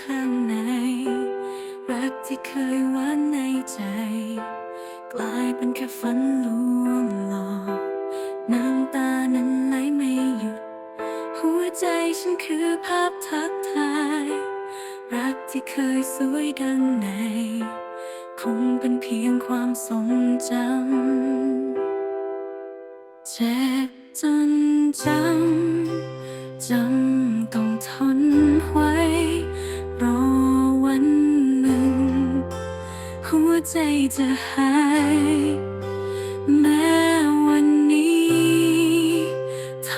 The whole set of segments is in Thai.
ข้างใน รักที่เคยหวานในใจ กลายเป็นแค่ฝันลวงหลอกน้ำตานั้นไหลไม่หยุด หัวใจฉันคือภาพทักทาย รักที่เคยสวยดังใน คงเป็นเพียงความทรงจำเจ็บจนจำ ใจจะหายแม้วันนี้ท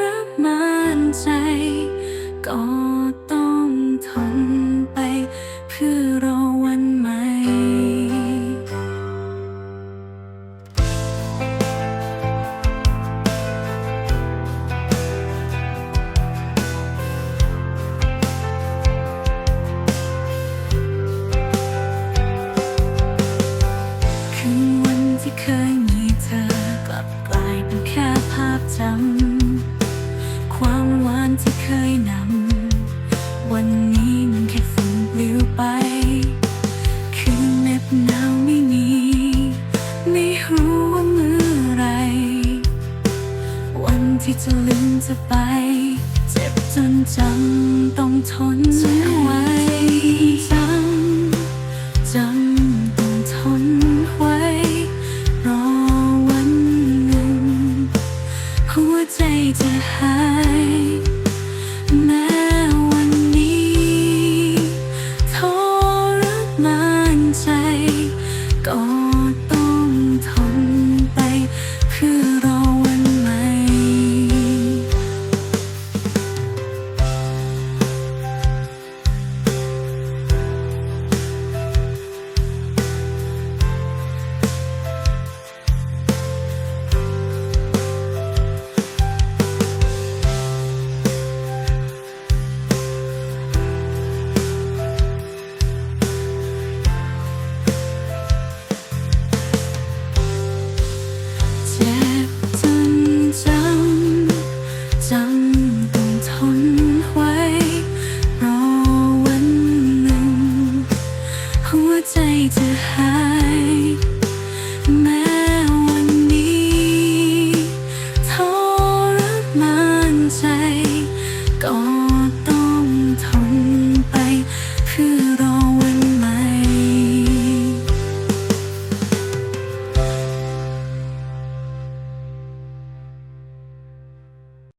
รมานใจก็ต้อน จำ ความหวานที่เคยนำ วันนี้มันแค่ฝุ่นปลิวไป คืนเน็บหนาวไม่มี ไม่รู้ว่าเมื่อไร วันที่จะลืมจะไป เจ็บจนจำต้องทนไว้